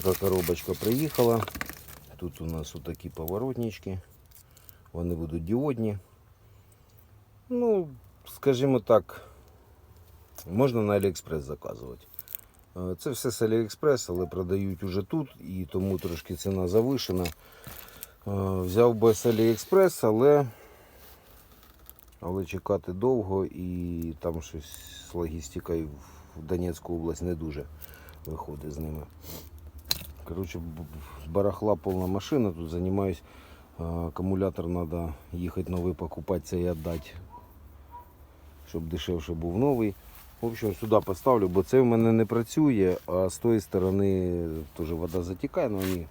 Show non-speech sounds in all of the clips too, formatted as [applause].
така коробочка приїхала. Тут у нас отакі поворотнички. Вони будуть діодні. Ну, скажімо так, можна на Аліекспрес заказувати. Е, Це все з Аліекспрес, але продають уже тут і тому трошки ціна завишена. Е, Взяв би з Аліекспрес, але, але чекати довго і там щось з логістикою в Донецьку область не дуже виходить з ними. Б- барахла повна машина, тут займаюсь. Е, Акумулятор треба їхати новий покупати це і віддати, щоб дешевше був новий. В общем, сюди поставлю, бо це в мене не працює, а з тої сторони теж вода затікає, але вони,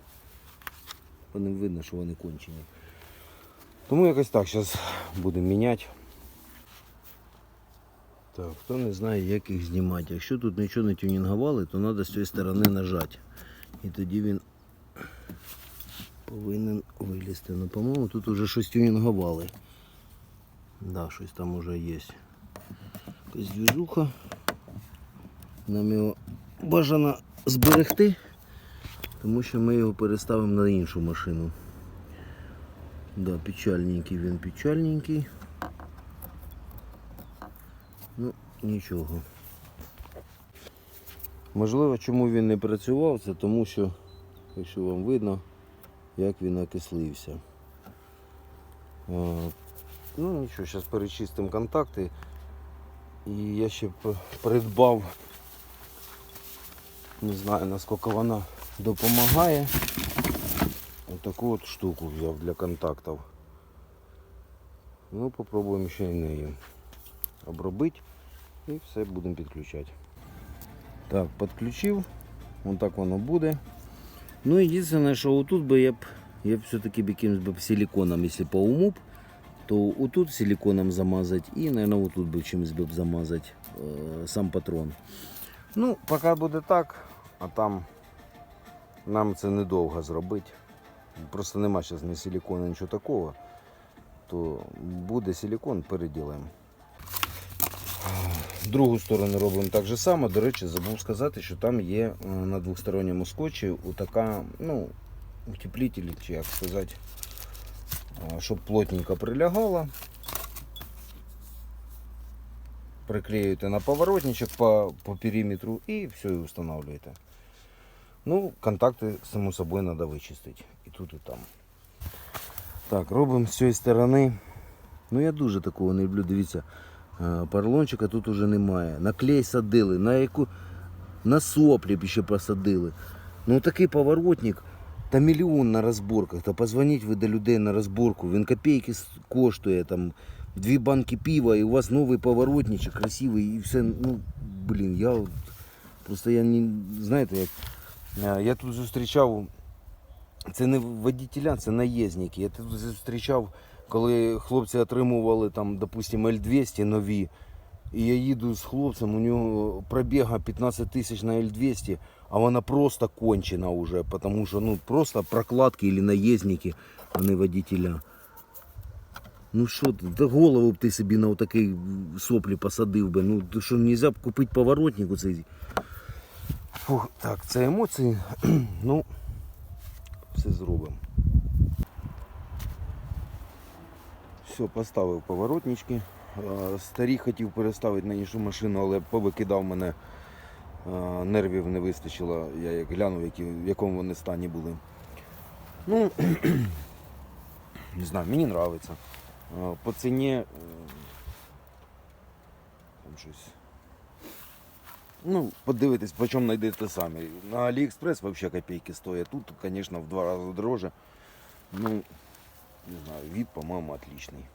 вони видно, що вони кончені. Тому якось так, зараз будемо міняти. Так, хто не знає, як їх знімати. Якщо тут нічого не тюнінгували, то треба з цієї сторони нажати. І тоді він повинен вилізти. Ну, по-моєму, тут вже щось тюнінгували. Да, щось там уже є. Якась движуха. Нам його бажано зберегти, тому що ми його переставимо на іншу машину. Да, печальненький він печальненький. Ну, нічого. Можливо, чому він не працював, це тому що, якщо вам видно, як він окислився. Ну нічого, зараз перечистимо контакти. І я ще придбав, не знаю наскільки вона допомагає. Отаку от штуку взяв для контактів. Ну, попробуємо ще й нею обробити і все будемо підключати. Так, підключив. Вон так воно буде. Ну, єдине, що отут би я б, я б все-таки б якимось б силиконом, якщо по уму, б, то отут силиконом замазати і, мабуть, отут би чимось б замазати е, сам патрон. Ну, поки буде так, а там нам це недовго зробити. Просто нема зараз ні силикона, нічого такого. То буде силикон, переділаємо. Другу сторону робимо так же само. До речі, забув сказати, що там є е, на двосторонньому скотчі така, ну, утеплитель, чи як сказати, е, щоб плотненько прилягало. Приклеюєте на поворотничок по, по периметру і все, і встановлюєте. Ну, контакти, само собою, треба вичистити. І тут, і там. Так, робимо з цієї сторони. Ну я дуже такого не люблю. Дивіться, е, поролончика тут уже немає. На клей садили, на яку на соплі б ще посадили. Ну такий поворотник, та мільйон на розборках. Та позвоніть ви до людей на розборку. Він копійки с- коштує там. Дві банки пива, і у вас новий поворотничок, красивий, і все. Ну, блін, я от, просто я не знаєте, як е, я тут зустрічав. Це не водітеля, це наїзники. Я тут зустрічав, коли хлопці отримували там, допустимо, L200 нові. І я їду з хлопцем, у нього пробіга 15 тисяч на L200, а вона просто кончена вже, тому що ну, просто прокладки або наїзники, а не водітеля. Ну що та голову б ти собі на отакий соплі посадив би. Ну що, нельзя б купити поворотник оцей. Фух, так, це емоції. [clears throat] ну, все зробимо. Все, поставив поворотнички. Е, Старі хотів переставити на іншу машину, але повикидав мене. е, Нервів не вистачило. Я як глянув, які, в якому вони стані були. Ну, [clears throat] не знаю, мені подобається. По ціні е, там щось. Ну, подивитись, по чому знайдете самі. На Аліекспрес взагалі копійки стоять. Тут, звісно, в два рази дороже. Ну, не знаю, вид, по-моему, отличный.